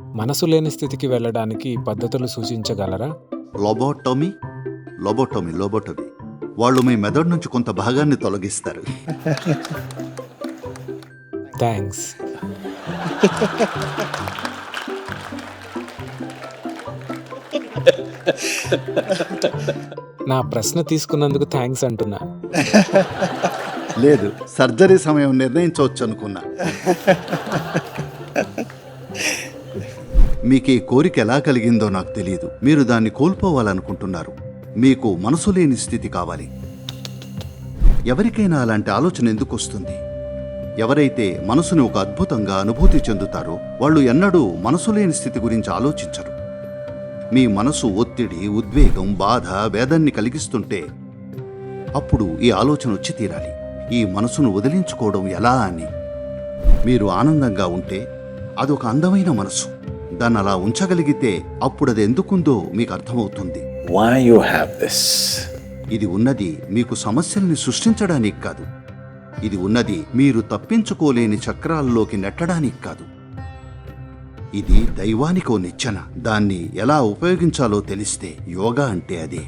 మనసు లేని స్థితికి వెళ్ళడానికి పద్ధతులు సూచించగలరా? లోబోటోమీ? లోబోటోమీ లోబోటోమీ. వాళ్ళు మీ మెదడు నుంచి కొంత భాగాన్ని తొలగిస్తారు. థ్యాంక్స్. నా ప్రశ్న తీసుకున్నందుకు థ్యాంక్స్ అంటున్నా. లేదు సర్జరీ సమయం నిర్ణయించవచ్చు అనుకున్నా మీకు ఈ కోరిక ఎలా కలిగిందో నాకు తెలియదు మీరు దాన్ని కోల్పోవాలనుకుంటున్నారు. మీకు మనసు లేని స్థితి కావాలి. ఎవరికైనా అలాంటి ఆలోచన ఎందుకు వస్తుంది? ఎవరైతే మనసుని ఒక అద్భుతంగా అనుభూతి చెందుతారో వాళ్ళు ఎన్నడూ మనసు లేని స్థితి గురించి ఆలోచించరు. మీ మనసు ఒత్తిడి ఉద్వేగం బాధ వేదాన్ని కలిగిస్తుంటే అప్పుడు ఈ ఆలోచన వచ్చి తీరాలి. ఈ మనసును వదిలించుకోవడం ఎలా అని. మీరు ఆనందంగా ఉంటే అదొక అందమైన మనసు. దాన్ని అలా ఉంచగలిగితే అప్పుడు అది ఎందుకుందో మీకు అర్థమవుతుంది. Have this? ఇది ఉన్నది మీకు సమస్యల్ని సృష్టించడానికి కాదు. ఇది ఉన్నది మీరు తప్పించుకోలేని చక్రాల్లోకి నెట్టడానికి కాదు. ఇది దైవానికో నిచ్చెన. దాన్ని ఎలా ఉపయోగించాలో తెలిస్తే యోగా అంటే అదే.